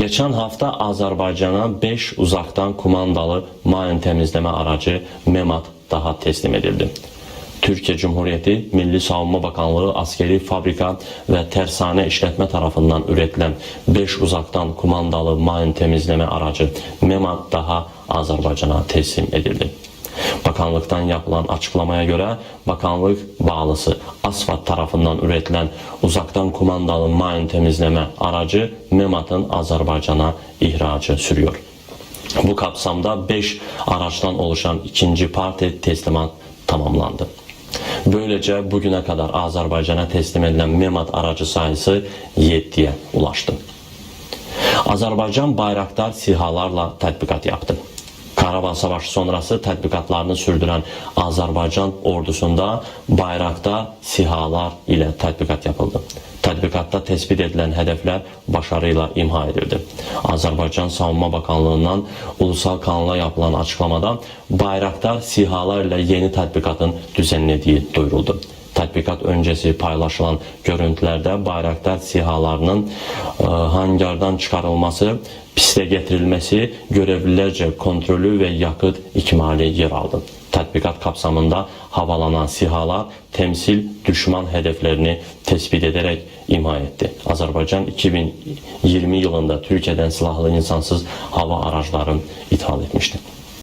Geçen hafta Azerbaycan'a 5 uzaktan kumandalı mayın temizleme aracı MEMAT daha teslim edildi. Türkiye Cumhuriyeti Milli Savunma Bakanlığı askeri fabrika ve tersane işletme tarafından üretilen 5 uzaktan kumandalı mayın temizleme aracı MEMAT daha Azerbaycan'a teslim edildi. Bakanlıktan yapılan açıklamaya göre bakanlık bağlısı ASFAD tarafından üretilen uzaktan kumandalı mayın temizleme aracı MEMAT'ın Azerbaycan'a ihracı sürüyor. Bu kapsamda 5 araçtan oluşan ikinci parti teslimat tamamlandı. Böylece bugüne kadar Azerbaycan'a teslim edilen MEMAT aracı sayısı 7'ye ulaştı. Azerbaycan Bayraktar sihalarla tatbikat yaptı. Karabağ Savaşı sonrası tatbikatlarını sürdüren Azerbaycan ordusunda bayrakta sihalar ile tatbikat yapıldı. Tatbikatta tespit edilen hedefler başarıyla imha edildi. Azerbaycan Savunma Bakanlığı'ndan ulusal kanala yapılan açıklamada bayraktar sihalar ile yeni tatbikatın düzenlediği duyuruldu. Tatbikat öncesi paylaşılan görüntülerde bayraktar sihalarının e, hangardan çıkarılması, piste getirilmesi, görevlilerce kontrolü ve yakıt ikmali yer aldı. Tatbikat kapsamında havalanan sihalar temsil düşman hedeflerini tespit ederek imha etti. Azerbaycan 2020 yılında Türkiye'den silahlı insansız hava araçları ithal etmişti.